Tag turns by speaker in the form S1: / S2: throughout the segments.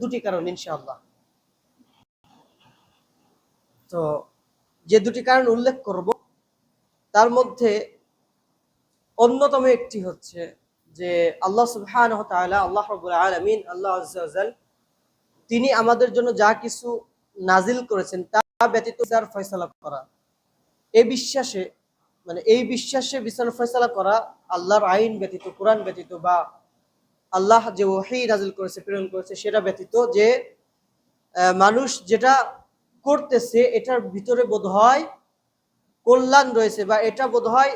S1: দুটি কারণ, ইনশাআল্লাহ। তো যে দুটি কারণ উল্লেখ করব, তার মধ্যে অন্যতম একটি হচ্ছে যে আল্লাহ তাআলা, আল্লাহ আলামিন, আল্লাহ তিনি আমাদের জন্য যা কিছু নাজিল করেছেন, তা ব্যতীত যার ফয়সালা করা। এই বিশ্বাসে মানে এই বিশ্বাসে বিচার ফয়সালা করা আল্লাহর আইন ব্যতীত, কোরআন ব্যতীত বা আল্লাহ যে ওহি নাজিল করেছে, প্রেরণ করেছে, সেটা ব্যতীত যে মানুষ যেটা করতেছে, এটার ভিতরে বোধ হয় কল্যাণ রয়েছে বা এটা বোধ হয়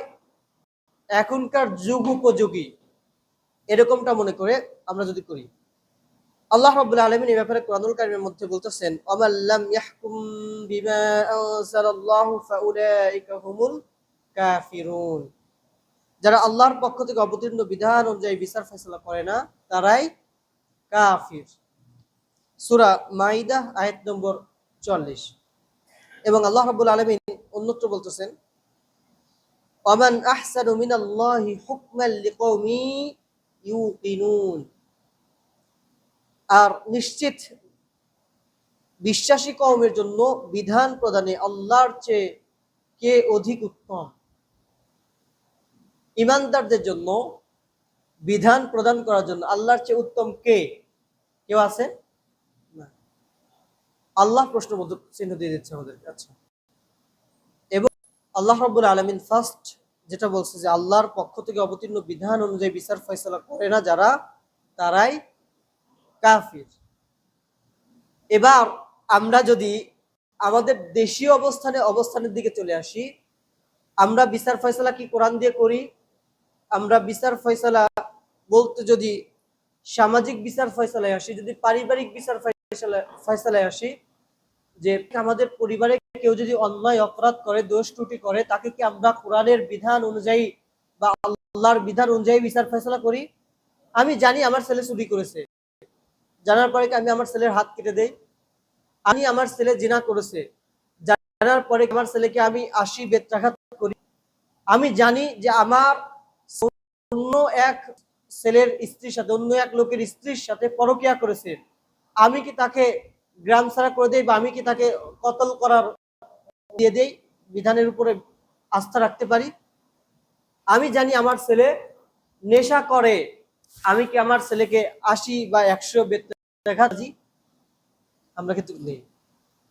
S1: এখনকার যুগ উপযোগী। এরকমটা মনে করে আমরা যদি করি। আল্লাহ রাব্বুল আলামিন এই ব্যাপারে কোরআনুল কারীমের মধ্যে বলতেছেন হুমুল কাফিরুন। যারা আল্লাহর পক্ষ থেকে অবতীর্ণ বিধান অনুযায়ী বিচার ফেসলা করে না, তারাই কাফির। সূরা মাইদা, আয়াত নম্বর 40 এবং আল্লাহ রাব্বুল আলামিন অন্যত্র বলতেছেন, ওমান আহসানু মিনাল্লাহি লিকওমি ইউকিনুন। আর নিশ্চিত বিশ্বাসী কওমের জন্য বিধান প্রদানে আল্লাহর চেয়ে কে অধিক উত্তম? ইমানদারদের জন্য বিধান প্রদান করার জন্য আল্লাহর চেয়ে উত্তম কে? কেউ আছে? আল্লাহ প্রশ্ন চিহ্ন দিয়ে দিচ্ছে আমাদের আচ্ছা। এবং আল্লাহ রব্বুল আলমিন ফার্স্ট যেটা বলছে যে আল্লাহর পক্ষ থেকে অবতীর্ণ বিধান অনুযায়ী বিচার ফয়সলা করে না যারা, তারাই কাফির। এবার আমরা যদি আমাদের দেশীয় অবস্থানে অবস্থানের দিকে চলে আসি, আমরা বিচার ফয়সলা কি কোরআন দিয়ে করি? আমরা বিচার ফয়সলা বলতে যদি সামাজিক বিচার ফয়সলায় আসি, যদি পারিবারিক বিচার ফয়সলা, ফয়সলায় আসি, যে আমাদের পরিবারে কেউ যদি অন্যায়, অপরাধ করে, দোষ ত্রুটি করে, তাকে কি আমরা কোরআনের বিধান অনুযায়ী বা আল্লাহর বিধান অনুযায়ী বিচার ফয়সলা করি? আমি জানি আমার ছেলে চুরি করেছে। জানার পরে আমি আমার ছেলের হাত কেটে দেই? আমি আমার ছেলে জিনা করেছে। জানার পরে আমার ছেলেকে আমি আশি বেত্রাঘাত করি? আমি জানি যে আমার অন্য এক ছেলের স্ত্রীর সাথে, অন্য এক লোকের স্ত্রীর সাথে পরকিয়া করেছে। আমি কি তাকে গ্রাম ছাড়া করে দেই বা আমি কি তাকে কতল করার দিয়ে দেই? বিধানের উপরে আস্থা রাখতে পারি? আমি জানি আমার ছেলে নেশা করে। আমি কি আমার ছেলেকে আশি বা একশো দেখা জি আমরা কিন্তু নেই।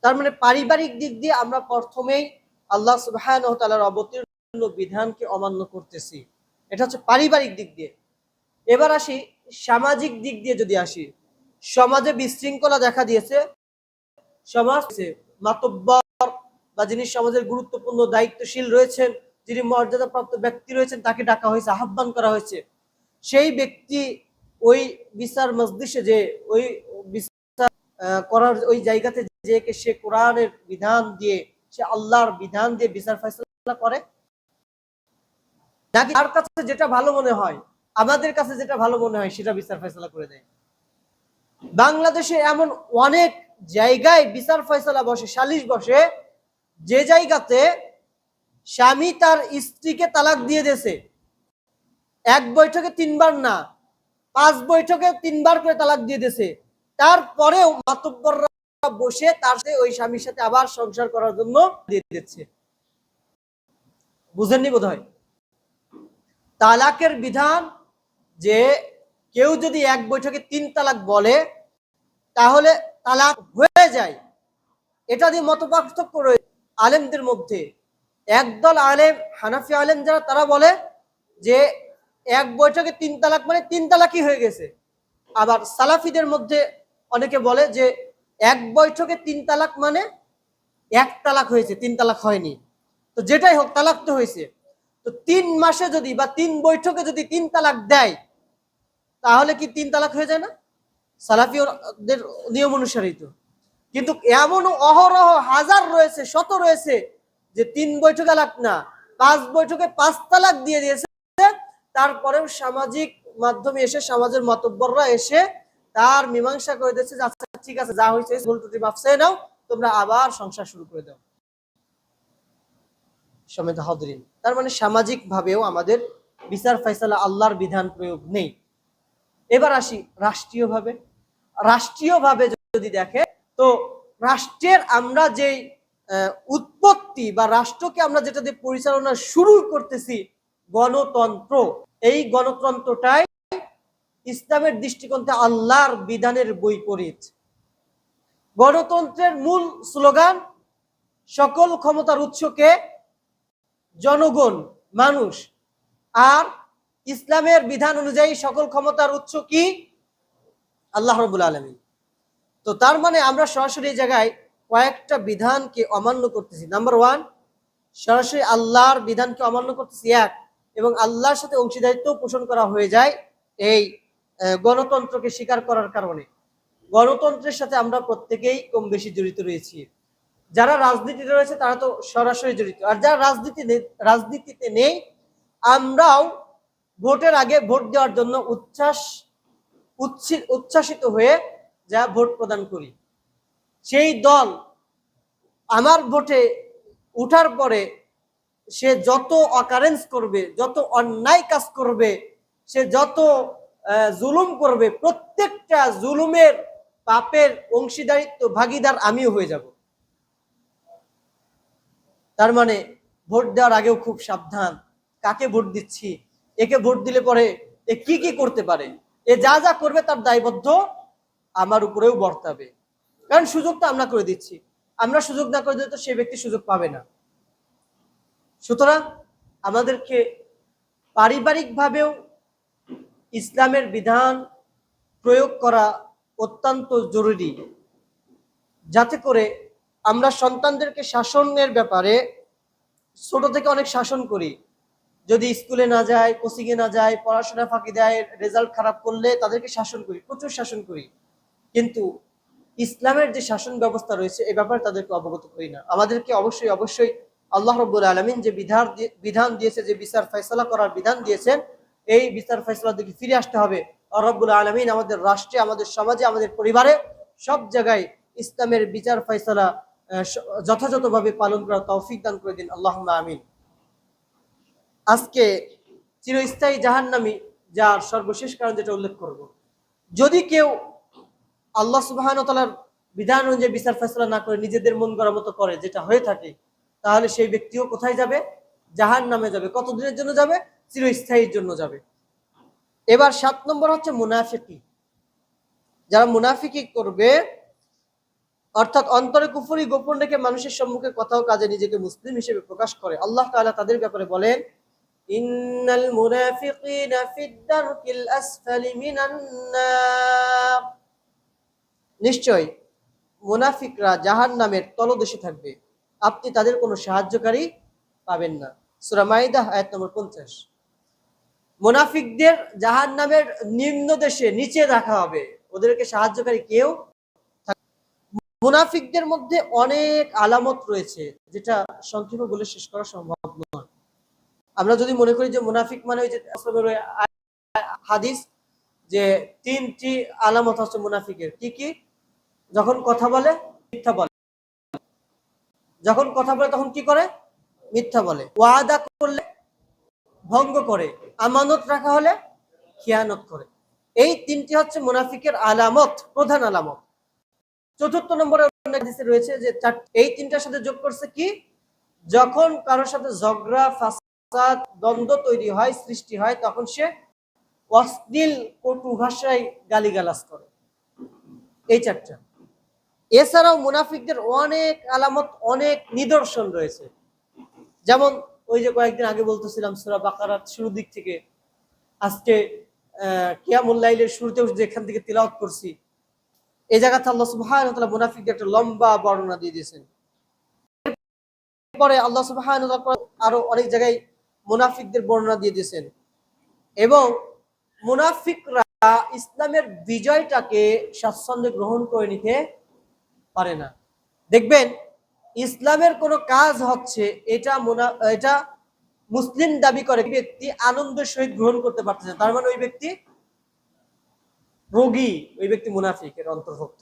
S1: তার মানে পারিবারিক দিক দিয়ে আমরা প্রথমেই আল্লাহ সুবহান ও তালার অবতীর্ণ বিধানকে অমান্য করতেছি। এটা হচ্ছে পারিবারিক দিক দিয়ে। এবার আসি সামাজিক দিক দিয়ে যদি আসি, সমাজে বিশৃঙ্খলা দেখা দিয়েছে, সমাজ মাতব্বর বা যিনি সমাজের গুরুত্বপূর্ণ, দায়িত্বশীল রয়েছেন, যিনি মর্যাদাপ্রাপ্ত ব্যক্তি রয়েছেন, তাকে ডাকা হয়েছে, আহ্বান করা হয়েছে। সেই ব্যক্তি ওই বিচার মসজিষে যে, ওই বিচার করার ওই জায়গাতে যে সে কোরআনের বিধান দিয়ে, সে আল্লাহর বিধান দিয়ে বিচার ফয়সলা করে নাকি তার কাছে যেটা ভালো মনে হয়, আমাদের কাছে যেটা ভালো মনে হয় সেটা বিচার ফয়সলা করে দেয়। বাংলাদেশে এমন অনেক জায়গায় বিচার ফয়সলা বসে, সালিশ বসে, যে জায়গাতে স্বামী তার স্ত্রীকে তালাক দিয়ে দিয়েছে। এক বৈঠকে তিনবার না, পাঁচ বৈঠকে তিনবার করে তালাক দিয়ে দিয়েছে। তারপরেও মাতব্বররা বসে তার ওই স্বামীর সাথে আবার সংসার করার জন্য দিয়ে দিচ্ছে। বুঝেননি বোধ হয় তালাকের বিধান যে কেউ যদি এক বৈঠকে তিন তালাক বলে, তাহলে তালাক হয়ে যায়। এটা দিয়ে মত পার্থক্য রয়েছে আলেমদের মধ্যে। একদল আলেম, হানাফি আলেম যারা, তারা বলে যে এক বৈঠকে তিন তালাক মানে তিন তালাকই হয়ে গেছে। আবার সালাফিদের মধ্যে অনেকে বলে যে এক বৈঠকে তিন তালাক মানে এক তালাক হয়েছে, তিন তালাক হয়নি। তো যেটাই হোক, তালাক তো হয়েছে। তো তিন মাসে যদি বা তিন বৈঠকে যদি তিন তালাক দেয়, তাহলে কি তিন তালাক হয়ে যায় না? সালাফিদের নিয়ম অনুসারেই তো। কিন্তু এমন অহরহ হাজার রয়েছে, শত রয়েছে, যে তিন বৈঠকে তালাক না, পাঁচ বৈঠকে পাঁচ তালাক দিয়ে দিয়েছে, তারপরেও সামাজিক মাধ্যমে এসে, সমাজের মতব্বররা এসে তার মীমাংসা করে দিয়েছে আচ্ছা ঠিক আছে, যা হয়েছে ভুল ত্রুটি মাফ নাও, তোমরা আবার সংসার শুরু করে দাও। সমেত হদরিন তার মানে সামাজিক ভাবেও আমাদের বিচার ফয়সালা আল্লাহর বিধান প্রয়োগ নেই। এবার আসি রাষ্ট্রীয়ভাবে। রাষ্ট্রীয়ভাবে যদি দেখে তো রাষ্ট্রের আমরা আহ, উৎপত্তি বা রাষ্ট্রকে আমরা যেটা দিয়ে পরিচালনা শুরু করতেছি গণতন্ত্র এই গণতন্ত্রটাই ইসলামের দৃষ্টিকোণ থেকে আল্লাহর বিধানের বৈপরীত। গণতন্ত্রের মূল স্লোগান সকল ক্ষমতার উৎসকে জনগণ, মানুষ। আর ইসলামের বিধান অনুযায়ী সকল ক্ষমতার উৎস কি? আল্লাহ রবুল আলমী তো তার মানে আমরা সরাসরি এই জায়গায় কয়েকটা বিধানকে অমান্য করতেছি। নাম্বার ওয়ান সরাসরি আল্লাহর বিধানকে অমান্য করতেছি এক, এবং আল্লাহর সাথে অংশীদারিত্ব পোষণ করা হয়ে যায় এই গণতন্ত্রকে স্বীকার করার কারণে। গণতন্ত্রের সাথে আমরা প্রত্যেকেই কম বেশি জড়িত রয়েছি। যারা রাজনীতিতে রয়েছে, তারা তো সরাসরি জড়িত। আর যারা রাজনীতি রাজনীতিতে নেই, আমরাও ভোটের আগে ভোট দেওয়ার জন্য উচ্ছ্বাস, উচ্ছি- উচ্ছ্বাসিত হয়ে যা ভোট প্রদান করি। সেই দল আমার ভোটে উঠার পরে সে যত অকারেন্স করবে, যত অন্যায় কাজ করবে, সে যত জুলুম করবে, প্রত্যেকটা জুলুমের পাপের অংশীদারিত্ব, ভাগিদার আমিও হয়ে যাব। তার মানে ভোট দেওয়ার আগেও খুব সাবধান। কাকে ভোট দিচ্ছি? একে ভোট দিলে পরে এ কি কি করতে পারে? এ যা যা করবে তার দায়বদ্ধ আমার উপরেও বর্তাবে। কারণ সুযোগটা আমরা করে দিচ্ছি। আমরা সুযোগ না করে দিলে তো সে ব্যক্তি সুযোগ পাবে না। সুতরাং আমাদেরকে পারিবারিকভাবেও ইসলামের বিধান প্রয়োগ করা অত্যন্ত জরুরি। যাতে করে আমরা সন্তানদেরকে শাসনের ব্যাপারে ছোট থেকে অনেক শাসন করি। যদি স্কুলে না যায় কোচিংয়ে না যায়, পড়াশোনা ফাঁকি দেয়, রেজাল্ট খারাপ করলে তাদেরকে শাসন করি, প্রচুর শাসন করি। কিন্তু ইসলামের যে শাসন ব্যবস্থা রয়েছে, এ ব্যাপারে তাদেরকে অবগত করি না। আমাদেরকে অবশ্যই অবশ্যই আল্লাহ রব্বুল আলমিন যে বিধান বিধান দিয়েছে, যে বিচার ফয়সলা করার বিধান দিয়েছেন, এই বিচার ফয়সলার দিকে ফিরে আসতে হবে। রব্বুল আলমিন আমাদের রাষ্ট্রে, আমাদের সমাজে, আমাদের পরিবারে সব জায়গায় ইসলামের বিচার স- যথাযথভাবে পালন করার তৌফিক দান করে দিন। আল্লাহ আমিন। আজকে চিরস্থায়ী জাহান্নামি, যার সর্বশেষ কারণ যেটা উল্লেখ করব। যদি কেউ আল্লাহ সুবাহান তালার বিধান অনুযায়ী বিচার ফেসলা না করে, নিজেদের মন করার মতো করে, যেটা হয়ে থাকে, তাহলে সেই ব্যক্তিও কোথায় যাবে? জাহান নামে যাবে। কতদিনের জন্য যাবে? চিরস্থায়ীর জন্য যাবে। এবার সাত নম্বর হচ্ছে মুনাফিকি। যারা মুনাফিকি করবে অর্থাৎ অন্তরে কুফুরি গোপন রেখে মানুষের সম্মুখে কথা ও কাজে নিজেকে মুসলিম হিসেবে প্রকাশ করে। আল্লাহ তাআলা তাদের ব্যাপারে বলেন নিশ্চয় মুনাফিকরা জাহান নামের তলদেশে থাকবে। আপনি তাদের কোনো সাহায্যকারী পাবেন না। সূরা মাইদা, আয়াত নম্বর পঞ্চাশ। মুনাফিকদের জাহান নামের নিম্ন দেশে নিচে রাখা হবে। ওদেরকে সাহায্যকারী কেউ মুনাফিকদের মধ্যে অনেক আলামত রয়েছে, যেটা সংক্ষেপে বলে শেষ করা সম্ভব নয়। আমরা যদি মনে করি যে মুনাফিক মানে ওই যে হাদিস যে তিনটি আলামত হচ্ছে মুনাফিকের। কি কি? যখন কথা বলে, মিথ্যা বলে। যখন কথা বলে তখন কি করে? মিথ্যা বলে। ওয়াদা করলে ভঙ্গ করে। আমানত রাখা হলে খেয়ানত করে। এই তিনটি হচ্ছে মুনাফিকের আলামত, প্রধান আলামত। চতুর্থ নম্বরে রয়েছে যে এই তিনটার সাথে যোগ করছে কি? যখন কারোর সাথে ঝগড়া ফাসাদ দ্বন্দ্ব তৈরি হয় সৃষ্টি হয় তখন সে অশ্লীল কটু ভাষায় গালিগালাজ করে। এই চারটা। এছাড়াও মুনাফিকদের অনেক আলামত অনেক নিদর্শন রয়েছে। যেমন ওই যে কয়েকদিন আগে বলতেছিলাম সুরা বাকারাত শুরু দিক থেকে। আজকে আহ, কিয়ামুল লাইলের শুরুতেও যেখান থেকে তিলাওয়াত করছি এই জায়গাতে আল্লাহ ওয়া মুনাফিকদের একটা লম্বা বর্ণনা দিয়ে দিয়েছেন। পরে আল্লাহ তাআলা আরও অনেক জায়গায় মুনাফিকদের বর্ণনা দিয়ে দিয়েছেন। এবং মুনাফিকরা ইসলামের বিজয়টাকে স্বাচ্ছন্দ্যে গ্রহণ করে নিতে পারে না। দেখবেন, ইসলামের কোনো কাজ হচ্ছে এটা মুনা, এটা মুসলিম দাবি করে ব্যক্তি আনন্দের সহিত গ্রহণ করতে পারতেছে তার মানে ওই ব্যক্তি রোগী, ওই ব্যক্তি মুনাফিকের অন্তর্ভুক্ত।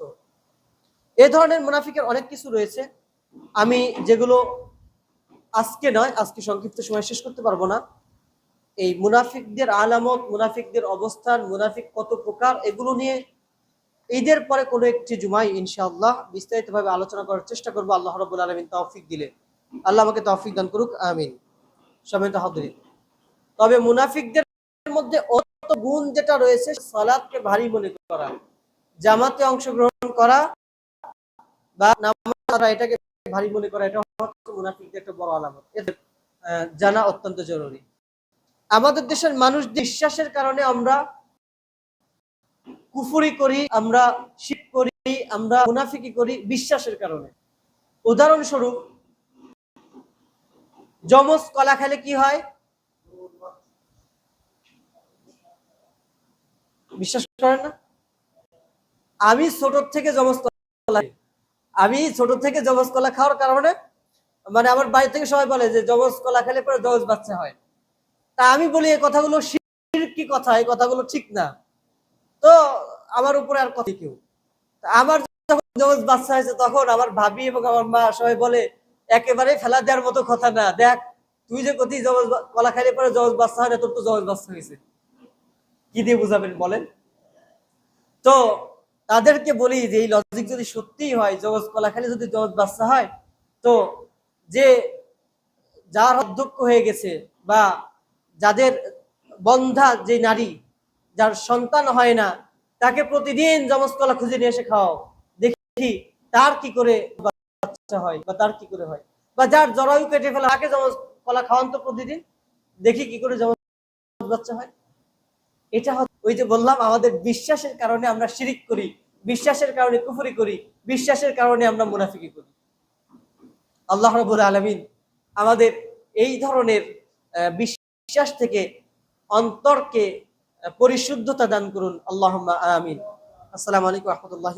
S1: এ ধরনের মুনাফিকের অনেক কিছু রয়েছে। আমি যেগুলো আজকে নয়, আজকে সংক্ষিপ্ত সময় শেষ করতে পারব না। এই মুনাফিকদের আলামত, মুনাফিকদের অবস্থান, মুনাফিক কত প্রকার, এগুলো নিয়ে ঈদের পরে কোনো একটি জুমাই ইনশাআল্লাহ, বিস্তারিতভাবে আলোচনা করার চেষ্টা করব। আল্লাহ রবুল আলমিন তৌফিক দিলে। আল্লাহ আমাকে তৌফিক দান করুক, আমিন। সমেত তবে মুনাফিকদের মধ্যে গুণ যেটা রয়েছে সালাদকে ভারী মনে করা, জামাতে অংশগ্রহণ করা বা নামাজ এটাকে ভারী মনে করা, এটা মুনাফিকদের একটা বড় আলামত। জানা অত্যন্ত জরুরি। আমাদের দেশের মানুষ বিশ্বাসের কারণে আমরা কুফুরি করি, আমরা শিখ করি, আমরা মুনাফিকি করি বিশ্বাসের কারণে। উদাহরণস্বরূপ, যমজ কলা খেলে কি হয়? বিশ্বাস করেন না? আমি ছোট থেকে কলা আমি ছোট থেকে কলা খাওয়ার কারণে মানে আমার বাড়ি থেকে সবাই বলে যে যমজ কলা খেলে পরে যমজ বাচ্চা হয়। তা আমি বলি এই কথাগুলো কি কথা? এই কথাগুলো ঠিক না। তো আমার উপরে আর কথা কেউ। আমার যখন যমজ বাচ্চা হয়েছে তখন আমার ভাবি এবং আমার মা সবাই বলে, একেবারে ফেলা দেওয়ার মতো কথা না। দেখ, তুই যে কতি বা- কলা খাইলে পরে জমজ বাচ্চা হয় না, তোর তো জমজ বাচ্চা হয়েছে। কি দিয়ে বুঝাবেন বলেন? তো তাদেরকে বলি যে এই লজিক যদি সত্যিই হয়, জগৎ কলা খেলে যদি জগৎ বাচ্চা হয়, তো যে যার অধ্যক্ষ হয়ে গেছে বা যাদের বন্ধা যে নারী, যার সন্তান হয় না, তাকে প্রতিদিন জমজ কলা খুঁজে নিয়ে এসে খাওয়াও। দেখি তার কি করে বাচ্চা হয় বা তার কি করে হয়। বা যার জরায়ু কেটে ফেলা, তাকে জমজ কলা খাওয়ান তো প্রতিদিন। দেখি কি করে জমজ বাচ্চা হয়। এটা ওই যে বললাম, আমাদের বিশ্বাসের কারণে আমরা শিরিক করি, বিশ্বাসের কারণে কুফুরি করি, বিশ্বাসের কারণে আমরা মুনাফিকি করি। আল্লাহ রবুল আলমিন আমাদের এই ধরনের বিশ্বাস থেকে অন্তরকে পরিশুদ্ধতা দান করুন। আল্লাহ আমিন। আসসালামু আলাইকুম রহমতুল্লাহ